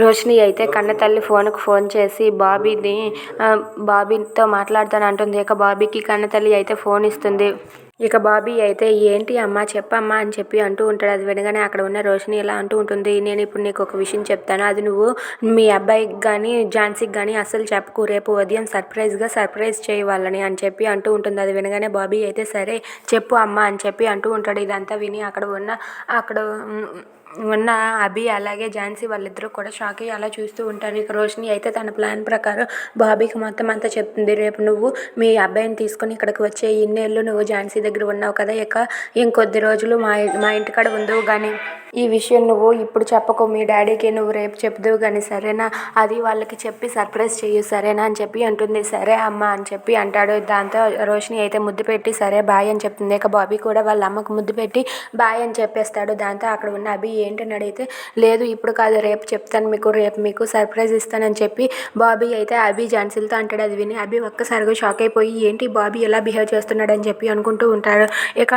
రోషిని అయితే కన్నతల్లి ఫోన్కు ఫోన్ చేసి బాబీని బాబీతో మాట్లాడతాను అంటుంది. ఇక బాబీకి కన్నతల్లి అయితే ఫోన్ ఇస్తుంది. ఇక బాబీ అయితే ఏంటి అమ్మా చెప్పమ్మా అని చెప్పి అంటూ ఉంటాడు. అది వినగానే అక్కడ ఉన్న రోషిని ఇలా అంటూ ఉంటుంది. నేను ఇప్పుడు నీకు ఒక విషయం చెప్తాను. అది నువ్వు మీ అబ్బాయికి కానీ ఝాన్సీకి కానీ అస్సలు చెప్పకు. రేపు ఉదయం సర్ప్రైజ్గా సర్ప్రైజ్ చేయవాలని అని చెప్పి అంటూ ఉంటుంది. అది వినగానే బాబీ అయితే సరే చెప్పు అమ్మా అని చెప్పి అంటూ ఉంటాడు. ఇదంతా విని అక్కడ ఉన్న అక్కడ ఉన్న అభి అలాగే ఝాన్సీ వాళ్ళిద్దరూ కూడా షాక్ అయ్యి అలా చూస్తూ ఉంటారు. ఇక రోషిని అయితే తన ప్లాన్ ప్రకారం బాబీకి మొత్తం అంతా చెప్తుంది. రేపు నువ్వు మీ అబ్బాయిని తీసుకొని ఇక్కడికి వచ్చే ఇన్నేళ్ళు నువ్వు ఝాన్సీ దగ్గర ఉన్నావు కదా. ఇక ఇంకొద్ది రోజులు మా మా ఇంటికాడ ఉండవు కానీ ఈ విషయం నువ్వు ఇప్పుడు చెప్పకు మీ డాడీకి నువ్వు రేపు చెప్దువు కానీ సరేనా? అది వాళ్ళకి చెప్పి సర్ప్రైజ్ చెయ్యి సరేనా అని చెప్పి అంటుంది. సరే అమ్మ అని చెప్పి అంటాడు. దాంతో రోషిని అయితే ముద్దు పెట్టి సరే బాయ్ అని చెప్తుంది. ఇక బాబీ కూడా వాళ్ళ అమ్మకు ముద్దు పెట్టి బాయ్ అని చెప్పేస్తాడు. దాంతో అక్కడ ఉన్న అభి ఏంటని అడిగితే లేదు ఇప్పుడు కాదు రేపు చెప్తాను మీకు రేపు మీకు సర్ప్రైజ్ ఇస్తానని చెప్పి బాబీ అయితే అభి జాన్సిల్తో అంటాడు. అది విని అభి ఒక్కసారిగా షాక్ అయిపోయి ఏంటి బాబీ ఎలా బిహేవ్ చేస్తున్నాడు అని చెప్పి అనుకుంటూ ఉంటాడు. ఇక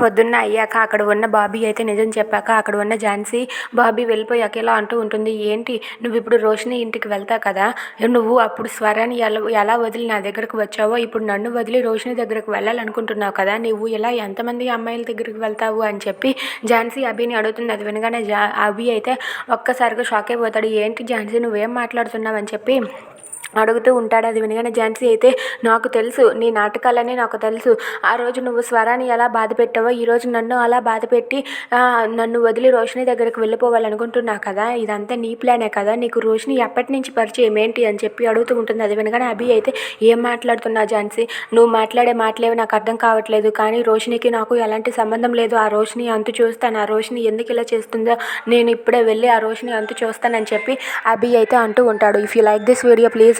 పొద్దున్న అయ్యాక అక్కడ ఉన్న బాబీ అయితే నిజం చెప్పాక అక్కడ ఉన్న ఝాన్సీ బాబీ వెళ్ళిపోయాక ఇలా అంటూ ఉంటుంది ఏంటి? నువ్వు ఇప్పుడు రోషిని ఇంటికి వెళ్తావు కదా? నువ్వు అప్పుడు స్వరాన్ని ఎలా ఎలా వదిలి నా దగ్గరకు వచ్చావో? ఇప్పుడు నన్ను వదిలి రోషిని దగ్గరకు వెళ్ళాలనుకుంటున్నావు కదా? నువ్వు ఇలా ఎంతమంది అమ్మాయిల దగ్గరికి వెళ్తావు? అని చెప్పి ఝాన్సీ అభిని అడుగుతుంది. అది వినగానే జా అభి అయితే ఒక్కసారిగా షాక్ అయిపోతాడు ఏంటి ఝాన్సీ నువ్వేం మాట్లాడుతున్నావు? అని చెప్పి అడుగుతూ ఉంటాడు. అది వినగానే ఝాన్సీ అయితే నాకు తెలుసు నీ నాటకాలనే నాకు తెలుసు. ఆ రోజు నువ్వు స్వరాన్ని ఎలా బాధ పెట్టావో ఈరోజు నన్ను అలా బాధ పెట్టి నన్ను వదిలి రోషిని దగ్గరికి వెళ్ళిపోవాలనుకుంటున్నావు కదా? ఇదంతా నీ ప్లానే కదా? నీకు రోషిని ఎప్పటి నుంచి పరిచయం? ఏంటి? అని చెప్పి అడుగుతూ ఉంటుంది. అది వినగానే అభి అయితే ఏం మాట్లాడుతున్నావు ఝాన్సీ? నువ్వు మాట్లాడే మాటలేవి నాకు అర్థం కావట్లేదు. కానీ రోషినికి నాకు ఎలాంటి సంబంధం లేదు. ఆ రోషిని అంతు చూస్తాను. ఆ రోషిని ఎందుకు ఇలా చేస్తుందో నేను ఇప్పుడే వెళ్ళి ఆ రోషిని అంతు చూస్తానని చెప్పి అభి అయితే అంటూ ఉంటాడు. If you like this video please